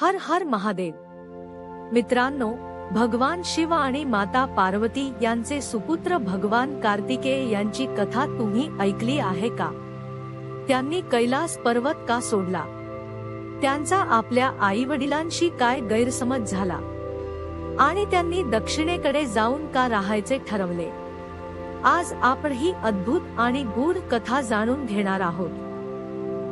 हर हर महादेव. मित्रांनो भगवान शिव आणि माता पार्वती यांचे सुपुत्र भगवान कार्तिकेय यांची कथा तुम्ही ऐकली आहे का? त्यांनी कैलास पर्वत का सोडला? त्यांचा आपल्या आई वडिलांशी काय गैरसमज झाला? आणि त्यांनी दक्षिणेकडे जाऊन का राहायचे ठरवले? आज आपण ही अद्भुत आणि गूढ कथा जाणून घेणार आहोत.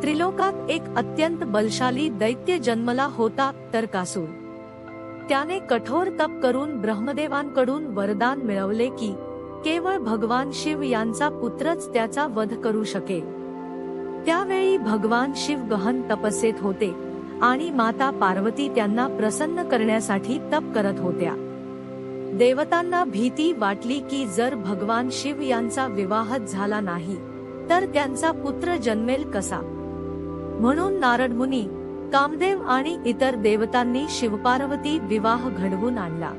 त्रिलोकात एक अत्यंत बलशाली दैत्य जन्मला होता तरकासूर. त्याने कठोर तप करून ब्रह्मदेवांकडून वरदान मिळवले की केवळ भगवान शिव यांचा पुत्रच त्याचा वध करू शके त्यावेळी भगवान शिव गहन तपस्येत होते आणि माता पार्वती त्यांना प्रसन्न करण्यासाठी तप करत होत्या. देवतांना भीती वाटली की जर भगवान शिव यांचा विवाह झाला नाही तर त्यांचा पुत्र जन्मेल कसा? म्हणून नारद मुनी कामदेव आणि इतर देवतांनी शिवपार्वती विवाह घडवून आणला.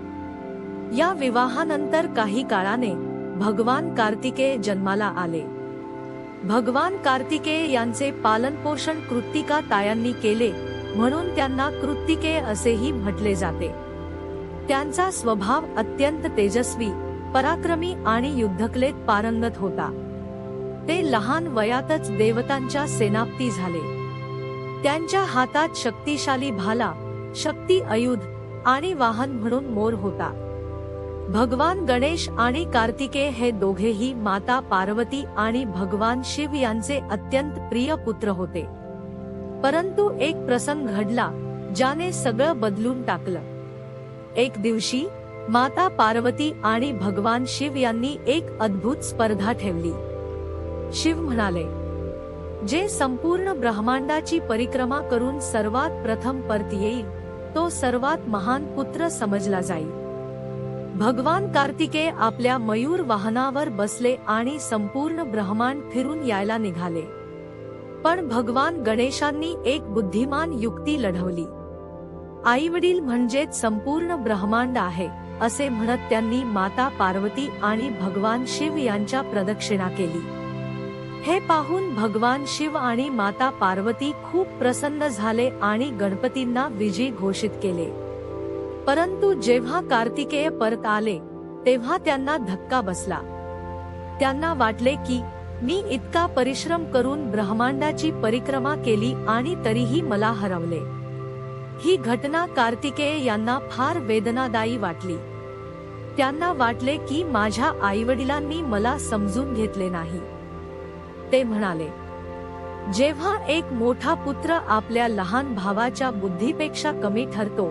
या विवाहानंतर काही काळाने भगवान कार्तिकेय जन्माला आले. भगवान कार्तिकेय यांचे पालनपोषण कृत्तिका तायांनी केले म्हणून त्यांना कृत्तिकेय असेही म्हटले जाते. त्यांचा स्वभाव अत्यंत तेजस्वी पराक्रमी आणि युद्धकलेत पारंगत होता. ते लहान वयातच देवतांच्या सेनापती झाले. त्यांच्या हातात शक्तिशाली भाला शक्ती आयुध आणि वाहन म्हणून मोर होता. भगवान गणेश आणि कार्तिके हे दोघेही माता पार्वती आणि भगवान शिव यांचे अत्यंत प्रिय पुत्र होते. परंतु एक प्रसंग घडला ज्याने सगळं बदलून टाकलं. एक दिवशी माता पार्वती आणि भगवान शिव यांनी एक अद्भुत स्पर्धा ठेवली. शिव म्हणाले जे संपूर्ण ब्रह्मांडाची परिक्रमा करून सर्वात प्रथम परत येईल तो सर्वात महान पुत्र समजला जाईल. भगवान कार्तिके आपल्या मयूर वाहनावर बसले आणि संपूर्ण ब्रह्मांड फिरून यायला निघाले. पण भगवान गणेशांनी एक बुद्धिमान युक्ती लढवली. आई वडील म्हणजेच संपूर्ण ब्रह्मांड आहे असे म्हणत त्यांनी माता पार्वती आणि भगवान शिव यांच्या प्रदक्षिणा केली. हे पाहून भगवान शिव आणि माता पार्वती खूप प्रसन्न झाले आणि गणपतींना विजयी घोषित केले. परंतु जेव्हा कार्तिकेय परत आले तेव्हा त्यांना धक्का बसला. त्यांना वाटले की मी इतका परिश्रम करून ब्रह्मांडाची परिक्रमा केली आणि तरीही मला हरवले. ही घटना कार्तिकेय यांना फार वेदनादायी वाटली. त्यांना वाटले की माझ्या आईवडिलांनी मला समजून घेतले नाही. ते म्हणाले जेव्हा एक मोठा पुत्र आपल्या लहान भावाच्या बुद्धीपेक्षा कमी ठरतो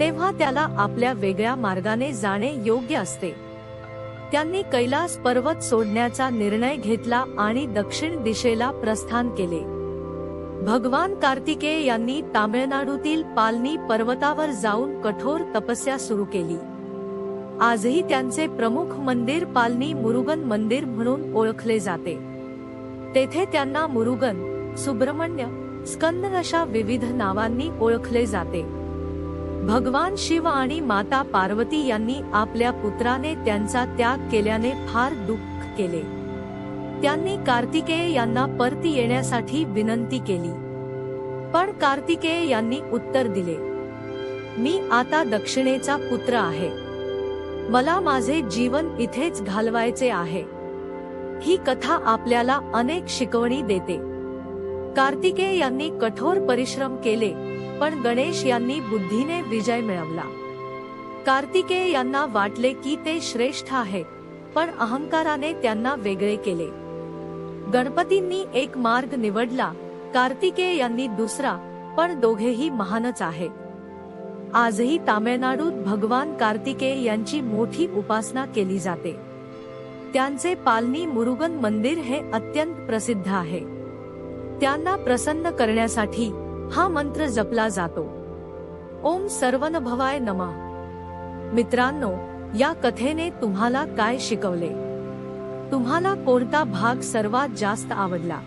तेव्हा त्याला आपल्या वेगळ्या मार्गाने जाणे योग्य असते. त्यांनी कैलास पर्वत सोडण्याचा निर्णय घेतला आणि दक्षिण दिशेला प्रस्थान केले. भगवान कार्तिकेय यांनी तामिळनाडूतील पालनी पर्वतावर जाऊन कठोर तपस्या सुरू केली. आजही त्यांचे प्रमुख मंदिर पालनी मुरुगन मंदिर म्हणून ओळखले जाते. तेथे त्यांना मुरुगन सुब्रमण्य स्कंद अशा विविध नावांनी ओळखले जाते. भगवान शिव आणि माता पार्वती यांनी आपल्या पुत्राने त्यांचा त्याग केल्याने फार दुःख केले. त्यांनी कार्तिकेय यांना परत येण्यासाठी विनंती केली. पण कार्तिकेय यांनी उत्तर दिले मी आता दक्षिणेचा पुत्र आहे. मला माझे जीवन इथेच घालवायचे आहे. ही कथा आपल्याला अनेक शिकवणी देते. कार्तिकेय यांनी कठोर परिश्रम केले पण गणेश यांनी बुद्धीने विजय मिळवला. कार्तिकेय यांना वाटले की ते श्रेष्ठ आहे पण अहंकाराने त्यांना वेगळे केले. गणपतींनी एक मार्ग निवडला कार्तिकेय यांनी दुसरा पण दोघेही महानच आहेत आजही तामिळनाडूत भगवान कार्तिकेय यांची मोठी उपासना केली जाते. त्यांचे पालनी मुरुगन मंदिर हे अत्यंत प्रसिद्ध आहे. त्यांना प्रसन्न करण्यासाठी हा मंत्र जपला जातो. ओम सर्वन भवाय नमः. मित्रांनो या कथेने तुम्हाला काय शिकवले? तुम्हाला कोणता भाग सर्वात जास्त आवडला?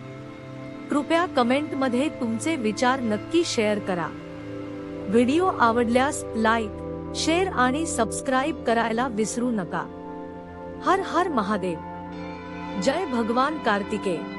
कृपया कमेंटमध्ये तुमचे विचार नक्की शेअर करा. व्हिडिओ आवडल्यास लाईक शेअर आणि सबस्क्राईब करायला विसरू नका. हर हर महादेव। जय भगवान कार्तिकेय।